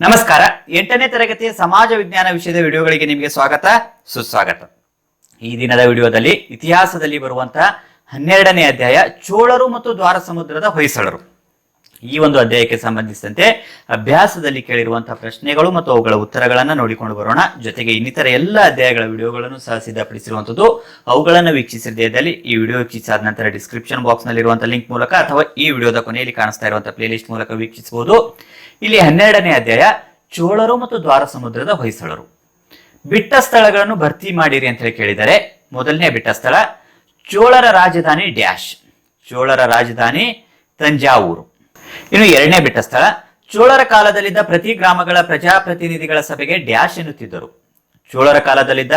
ನಮಸ್ಕಾರ. ಎಂಟನೇ ತರಗತಿಯ ಸಮಾಜ ವಿಜ್ಞಾನ ವಿಷಯದ ವಿಡಿಯೋಗಳಿಗೆ ನಿಮಗೆ ಸ್ವಾಗತ, ಸುಸ್ವಾಗತ. ಈ ದಿನದ ವಿಡಿಯೋದಲ್ಲಿ ಇತಿಹಾಸದಲ್ಲಿ ಬರುವಂತಹ ಹನ್ನೆರಡನೇ ಅಧ್ಯಾಯ, ಚೋಳರು ಮತ್ತು ದ್ವಾರ ಸಮುದ್ರದ ಹೊಯ್ಸಳರು. ಈ ಒಂದು ಅಧ್ಯಾಯಕ್ಕೆ ಸಂಬಂಧಿಸಿದಂತೆ ಅಭ್ಯಾಸದಲ್ಲಿ ಕೇಳಿರುವಂತಹ ಪ್ರಶ್ನೆಗಳು ಮತ್ತು ಅವುಗಳ ಉತ್ತರಗಳನ್ನು ನೋಡಿಕೊಂಡು ಬರೋಣ. ಜೊತೆಗೆ ಇನ್ನಿತರ ಎಲ್ಲ ಅಧ್ಯಾಯಗಳ ವಿಡಿಯೋಗಳನ್ನು ಸಹ ಸಿದ್ಧಪಡಿಸಿರುವಂಥದ್ದು ಅವುಗಳನ್ನು ವೀಕ್ಷಿಸಿದ ಇದ್ದಲ್ಲಿ ಈ ವಿಡಿಯೋ ವೀಕ್ಷಿಸಾದ ನಂತರ ಡಿಸ್ಕ್ರಿಪ್ಷನ್ ಬಾಕ್ಸ್ ನಲ್ಲಿರುವಂತಹ ಲಿಂಕ್ ಮೂಲಕ ಅಥವಾ ಈ ವಿಡಿಯೋದ ಕೊನೆಯಲ್ಲಿ ಕಾಣಿಸ್ತಾ ಇರುವಂಥ ಪ್ಲೇಲಿಸ್ಟ್ ಮೂಲಕ ವೀಕ್ಷಿಸಬಹುದು. ಇಲ್ಲಿ ಹನ್ನೆರಡನೇ ಅಧ್ಯಾಯ, ಚೋಳರು ಮತ್ತು ದ್ವಾರ ಸಮುದ್ರದ ಹೊಯ್ಸಳರು. ಬಿಟ್ಟ ಸ್ಥಳಗಳನ್ನು ಭರ್ತಿ ಮಾಡಿರಿ ಅಂತ ಹೇಳಿ ಕೇಳಿದರೆ, ಮೊದಲನೇ ಬಿಟ್ಟ ಸ್ಥಳ ಚೋಳರ ರಾಜಧಾನಿ ಡ್ಯಾಶ್, ಚೋಳರ ರಾಜಧಾನಿ ತಂಜಾವೂರು. ಇನ್ನು ಎರಡನೇ ಬಿಟ್ಟ ಸ್ಥಳ, ಚೋಳರ ಕಾಲದಲ್ಲಿದ್ದ ಪ್ರತಿ ಗ್ರಾಮಗಳ ಪ್ರಜಾಪ್ರತಿನಿಧಿಗಳ ಸಭೆಗೆ ಡ್ಯಾಶ್ ಎನ್ನುತ್ತಿದ್ದರು. ಚೋಳರ ಕಾಲದಲ್ಲಿದ್ದ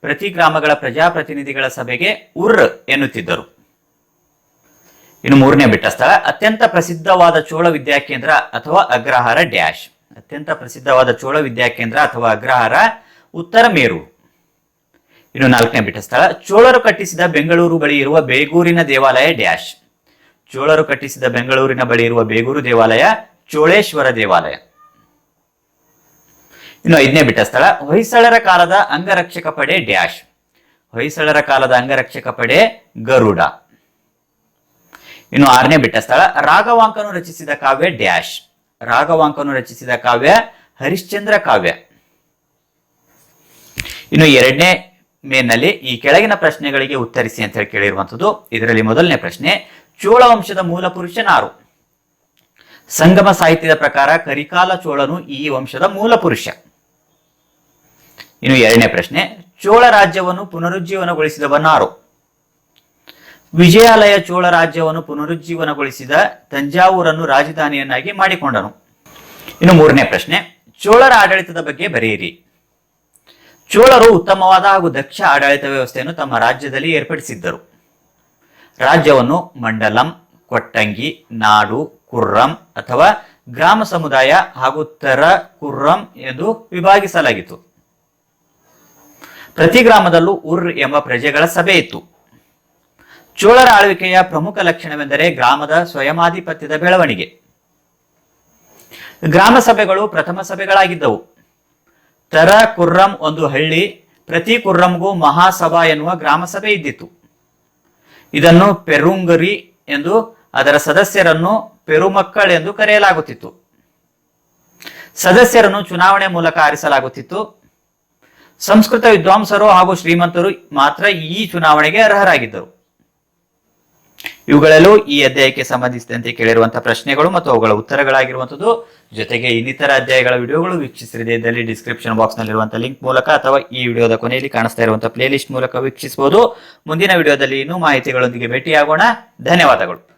ಪ್ರತಿ ಗ್ರಾಮಗಳ ಪ್ರಜಾಪ್ರತಿನಿಧಿಗಳ ಸಭೆಗೆ ಉರ್ ಎನ್ನುತ್ತಿದ್ದರು. ಇನ್ನು ಮೂರನೇ ಬಿಟ್ಟ ಸ್ಥಳ, ಅತ್ಯಂತ ಪ್ರಸಿದ್ಧವಾದ ಚೋಳ ವಿದ್ಯಾಕೇಂದ್ರ ಅಥವಾ ಅಗ್ರಹಾರ ಡ್ಯಾಶ್. ಅತ್ಯಂತ ಪ್ರಸಿದ್ಧವಾದ ಚೋಳ ವಿದ್ಯಾಕೇಂದ್ರ ಅಥವಾ ಅಗ್ರಹಾರ ಉತ್ತರ ಮೇರು. ಇನ್ನು ನಾಲ್ಕನೇ ಬಿಟ್ಟ ಸ್ಥಳ, ಚೋಳರು ಕಟ್ಟಿಸಿದ ಬೆಂಗಳೂರು ಬಳಿ ಇರುವ ಬೇಗೂರಿನ ದೇವಾಲಯ ಡ್ಯಾಶ್. ಚೋಳರು ಕಟ್ಟಿಸಿದ ಬೆಂಗಳೂರಿನ ಬಳಿ ಇರುವ ಬೇಗೂರು ದೇವಾಲಯ ಚೋಳೇಶ್ವರ ದೇವಾಲಯ. ಇನ್ನು ಐದನೇ ಬಿಟ್ಟ ಸ್ಥಳ, ಹೊಯ್ಸಳರ ಕಾಲದ ಅಂಗರಕ್ಷಕ ಪಡೆ ಡ್ಯಾಶ್. ಹೊಯ್ಸಳರ ಕಾಲದ ಅಂಗರಕ್ಷಕ ಪಡೆ ಗರುಡ. ಇನ್ನು ಆರನೇ ಬಿಟ್ಟ ಸ್ಥಳ, ರಾಘವಾಂಕನು ರಚಿಸಿದ ಕಾವ್ಯ ಡ್ಯಾಶ್. ರಾಘವಾಂಕನು ರಚಿಸಿದ ಕಾವ್ಯ ಹರಿಶ್ಚಂದ್ರ ಕಾವ್ಯ. ಇನ್ನು ಎರಡನೇ ಮೇನಲ್ಲಿ ಈ ಕೆಳಗಿನ ಪ್ರಶ್ನೆಗಳಿಗೆ ಉತ್ತರಿಸಿ ಅಂತ ಹೇಳಿ ಕೇಳಿರುವಂಥದ್ದು. ಇದರಲ್ಲಿ ಮೊದಲನೇ ಪ್ರಶ್ನೆ, ಚೋಳ ವಂಶದ ಮೂಲ ಪುರುಷನಾರು ಸಂಗಮ ಸಾಹಿತ್ಯದ ಪ್ರಕಾರ ಕರಿಕಾಲ ಚೋಳನು ಈ ವಂಶದ ಮೂಲ ಪುರುಷ. ಇನ್ನು ಎರಡನೇ ಪ್ರಶ್ನೆ, ಚೋಳ ರಾಜ್ಯವನ್ನು ಪುನರುಜ್ಜೀವನಗೊಳಿಸಿದವನಾರು ವಿಜಯಾಲಯ ಚೋಳ ರಾಜ್ಯವನ್ನು ಪುನರುಜ್ಜೀವನಗೊಳಿಸಿದ ತಂಜಾವೂರನ್ನು ರಾಜಧಾನಿಯನ್ನಾಗಿ ಮಾಡಿಕೊಂಡನು. ಇನ್ನು ಮೂರನೇ ಪ್ರಶ್ನೆ, ಚೋಳರ ಆಡಳಿತದ ಬಗ್ಗೆ ಬರೆಯಿರಿ. ಚೋಳರು ಉತ್ತಮವಾದ ಹಾಗೂ ದಕ್ಷ ಆಡಳಿತ ವ್ಯವಸ್ಥೆಯನ್ನು ತಮ್ಮ ರಾಜ್ಯದಲ್ಲಿ ಏರ್ಪಡಿಸಿದ್ದರು. ರಾಜ್ಯವನ್ನು ಮಂಡಲಂ, ಕೊಟ್ಟಂಗಿ, ನಾಡು, ಕುರ್ರಂ ಅಥವಾ ಗ್ರಾಮ ಸಮುದಾಯ ಹಾಗೂ ತರ ಕುರ್ರಂ ಎಂದು ವಿಭಾಗಿಸಲಾಗಿತ್ತು. ಪ್ರತಿ ಗ್ರಾಮದಲ್ಲೂ ಉರ್ ಎಂಬ ಪ್ರಜೆಗಳ ಸಭೆ ಇತ್ತು. ಚೋಳರ ಆಳ್ವಿಕೆಯ ಪ್ರಮುಖ ಲಕ್ಷಣವೆಂದರೆ ಗ್ರಾಮದ ಸ್ವಯಮಾಧಿಪತ್ಯದ ಬೆಳವಣಿಗೆ. ಗ್ರಾಮ ಸಭೆಗಳು ಪ್ರಥಮ ಸಭೆಗಳಾಗಿದ್ದವು. ತರ ಕುರ್ರಂ ಒಂದು ಹಳ್ಳಿ, ಪ್ರತಿ ಕುರ್ರಂಗೂ ಮಹಾಸಭಾ ಎನ್ನುವ ಗ್ರಾಮ ಸಭೆ ಇದ್ದಿತ್ತು. ಇದನ್ನು ಪೆರುಂಗರಿ ಎಂದು, ಅದರ ಸದಸ್ಯರನ್ನು ಪೆರುಮಕ್ಕಳ್ ಎಂದು ಕರೆಯಲಾಗುತ್ತಿತ್ತು. ಸದಸ್ಯರನ್ನು ಚುನಾವಣೆ ಮೂಲಕ ಆರಿಸಲಾಗುತ್ತಿತ್ತು. ಸಂಸ್ಕೃತ ವಿದ್ವಾಂಸರು ಹಾಗೂ ಶ್ರೀಮಂತರು ಮಾತ್ರ ಈ ಚುನಾವಣೆಗೆ ಅರ್ಹರಾಗಿದ್ದರು. ಇವುಗಳೆಲ್ಲೂ ಈ ಅಧ್ಯಾಯಕ್ಕೆ ಸಂಬಂಧಿಸಿದಂತೆ ಕೇಳಿರುವಂತಹ ಪ್ರಶ್ನೆಗಳು ಮತ್ತು ಅವುಗಳ ಉತ್ತರಗಳಾಗಿರುವಂಥದ್ದು. ಜೊತೆಗೆ ಇನ್ನಿತರ ಅಧ್ಯಾಯಗಳ ವಿಡಿಯೋಗಳು ವೀಕ್ಷಿಸಿದಲ್ಲಿ ಡಿಸ್ಕ್ರಿಪ್ಷನ್ ಬಾಕ್ಸ್ ನಲ್ಲಿರುವಂತಹ ಲಿಂಕ್ ಮೂಲಕ ಅಥವಾ ಈ ವಿಡಿಯೋದ ಕೊನೆಯಲ್ಲಿ ಕಾಣಿಸ್ತಾ ಇರುವಂತಹ ಪ್ಲೇಲಿಸ್ಟ್ ಮೂಲಕ ವೀಕ್ಷಿಸಬಹುದು. ಮುಂದಿನ ವಿಡಿಯೋದಲ್ಲಿ ಇನ್ನೂ ಮಾಹಿತಿಗಳೊಂದಿಗೆ ಭೇಟಿಯಾಗೋಣ. ಧನ್ಯವಾದಗಳು.